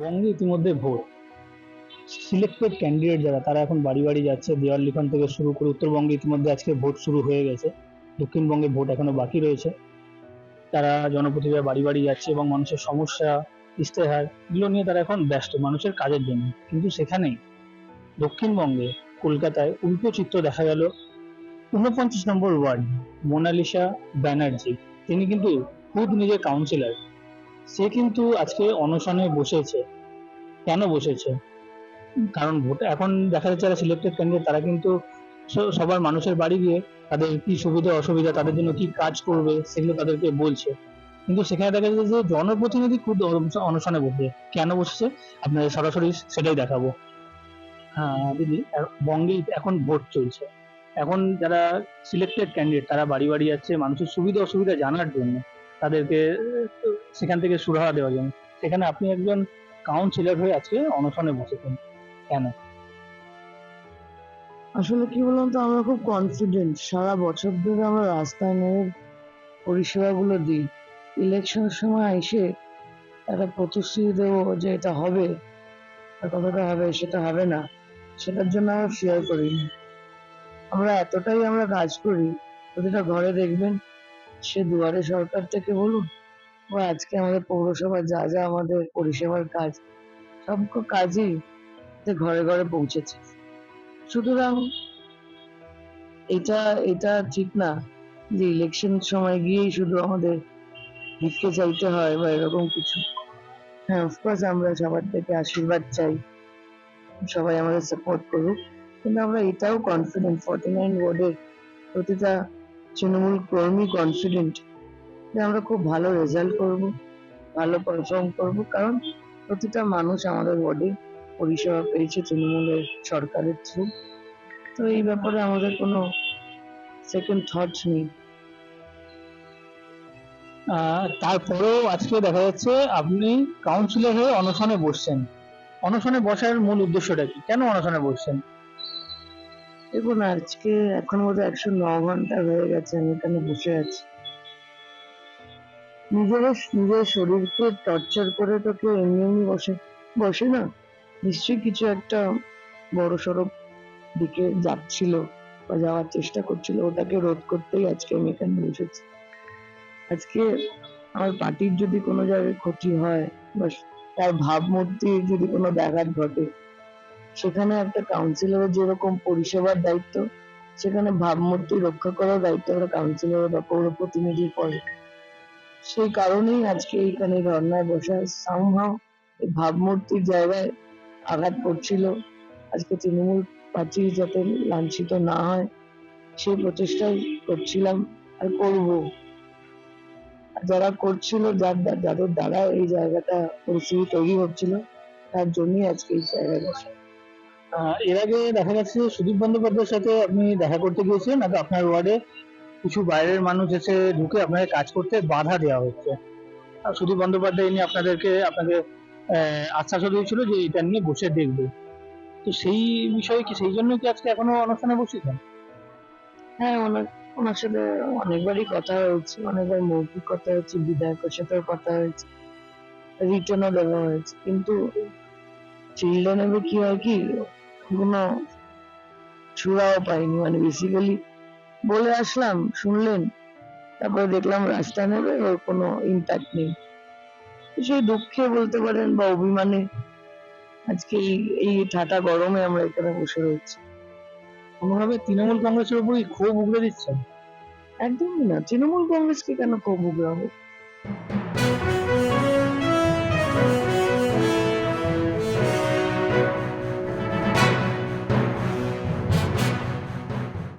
বঙ্গে ইতিমধ্যে vote. Selected candidate যারা, তারা এখন বাড়ি বাড়ি যাচ্ছে। দেওয়াল লিখন থেকে শুরু করে উত্তরবঙ্গে ইতিমধ্যে আজকে ভোট শুরু হয়ে গেছে। দক্ষিণবঙ্গে ভোট এখনও বাকি রয়েছে। তারা জনপ্রতিনিধিরা বাড়ি বাড়ি যাচ্ছে এবং মানুষের সমস্যা, ইশতেহার, এগুলো নিয়ে তারা এখন ব্যস্ত মানুষের কাজের জন্য। কিন্তু সেখানেই দক্ষিণবঙ্গে, কলকাতায় উল্টো চিত্র দেখা গেল। ঊনপঞ্চাশ নম্বর ওয়ার্ড, মোনালিসা ব্যানার্জি। তিনি কিন্তু খুদ নিজের কাউন্সিলর সে কিন্তু আজকে অনশনে বসেছে। কেন বসেছে? কারণ ভোট এখন দেখা যাচ্ছে যারা সিলেক্টেড ক্যান্ডিডেট তারা কিন্তু সবার মানুষের বাড়ি গিয়ে তাদের কি সুবিধা, অসুবিধা, তাদের জন্য কি কাজ করবে সেগুলো তাদেরকে বলছে। কিন্তু সেখানে দেখা যাচ্ছে যে জনপ্রতিনিধি খুদ অনশনে বসে। কেন বসছে? আপনাদের সরাসরি সেটাই দেখাবো। হ্যাঁ দিদি বঙ্গে এখন ভোট চলছে। এখন যারা সিলেক্টেড ক্যান্ডিডেট তারা বাড়ি বাড়ি যাচ্ছে, মানুষের সুবিধা অসুবিধা জানার জন্য। তাদেরকে সেখান থেকে সুরাহা দেওয়ার জন্য। সেখানে আপনি একজন কাউন্সিলর হয়ে আজকে অনশনে বসেছেন। কেন? আসলে কি বলুন তো, আমরা খুব কনফিডেন্ট সারা বছর ধরে আমরা রাস্তায় নেমে পরিষেবাগুলো দিই। ইলেকশনের সময় এসে একটা প্রতিশ্রুতি দেবো যে এটা হবে। কতটা হবে সেটা হবে না। সেটার জন্য আমরা শেয়ার করি। আমরা এতটাই আমরা কাজ করি, প্রতিটা ঘরে দেখবেন সে দুয়ারে সরকার থেকে বলুন আজকে আমাদের পৌরসভার যা যা আমাদের পরিষেবার কাজ, সব কাজই ঘরে ঘরে পৌঁছেছে। সুতরাং এটা এটা ঠিক না যে ইলেকশন সময় গিয়েই শুধু আমাদের ভিক্ষে চাইতে হয় বা এরকম কিছু। হ্যাঁ অফকোর্স আমরা সবার থেকে আশীর্বাদ চাই। সবাই আমাদের সাপোর্ট করুক। কিন্তু আমরা এটাও কনফিডেন্ট ফর্টি নাইন ওয়ার্ডের প্রতিটা তৃণমূল কর্মী কনফিডেন্ট যে আমরা খুব ভালো রেজাল্ট করব ভালো পারফর্ম করব। কারণ প্রতিটা মানুষ আমাদের ওয়ার্ডে পরিষেবা পেয়েছে তৃণমূলের সরকারের থ্রু তো এই ব্যাপারে আমাদের কোনো সেকেন্ড থট নেই। আহ, তারপরেও আজকে দেখা যাচ্ছে আপনি কাউন্সিলর হয়ে অনশনে বসছেন। অনশনে বসার মূল উদ্দেশ্যটা কি? কেন অনশনে বসছেন? দেখুন আজকে এখন বোধ একশো ন ঘণ্টা হয়ে গেছে আমি এখানে বসে আছি। নিজের নিজের শরীরকে টর্চার করে তো কেউ এমনি এমনি বসে বসে না। নিশ্চয়ই কিছু একটা বড় সড়ো দিকে যাচ্ছিল বা যাওয়ার চেষ্টা করছিল। ওটাকে রোধ করতেই আজকে আমি এখানে বসেছি। আজকে আমার পার্টির যদি কোনো জায়গায় ক্ষতি হয় বা তার ভাবমূর্তি যদি কোনো ব্যাঘাত ঘটে, সেখানে একটা কাউন্সিলরের যেরকম পরিষেবার দায়িত্ব, সেখানে ভাবমূর্তি রক্ষা করার দায়িত্ব একটা কাউন্সিলর বা পৌর প্রতিনিধির পরে সেই কারণেই আজকে এইখানে ধর্নায় বসা সামহাও এই ভাবমূর্তির জায়গায় আঘাত করছিল। আজকে তৃণমূল প্রার্থী যাতে লাঞ্ছিত না হয়, সেই প্রচেষ্টাই করছিলাম আর করব। যারা করছিল, যার যাদের দ্বারা এই জায়গাটা পরিস্থিতি তৈরি হচ্ছিল, তার জন্যই আজকে এই জায়গায় বসা। এর আগে দেখা যাচ্ছে সুদীপ বন্দ্যোপাধ্যায়ের সাথে আপনি দেখা করতে গিয়েছিলেন আপনার ওয়ার্ডে। কিছু বাইরের মানুষ এসে ঢুকে আপনাকে কাজ করতে বাধা দেওয়া হচ্ছে। আর সুদীপ বন্দ্যোপাধ্যায় নিয়ে আপনাদেরকে আপনাকে আহ, আশ্বাস দিয়েছিল যে এটা নিয়ে বসে দেখবে। তো সেই বিষয়ে কি সেই জন্য কি আজকে এখনও অনুষ্ঠানে বসেছেন? হ্যাঁ ওনার ওনার সাথে অনেকবারই কথা হয়েছে অনেকবার মৌখিক কথা হয়েছে বিধায়কের সাথেও কথা হয়েছে রিটার্নও দেওয়া হয়েছে। কিন্তু ফিল্ডে নেবে কি হয় কি কোনো ছুড়াও পাইনি। মানে বেসিক্যালি বলে আসলাম শুনলেন। তারপরে দেখলাম রাস্তা নেবে ওর কোনো ইম্প্যাক্ট নেই। সেই দুঃখে বলতে পারেন বা অভিমানে আজকে এই এই ঠাটা গরমে আমরা এখানে বসে রয়েছি। কোনোভাবে তৃণমূল কংগ্রেসের উপরই ক্ষোভ উগড়ে দিচ্ছেন? একদমই না। তৃণমূল কংগ্রেসকে কেন ক্ষোভ উগড়াবো?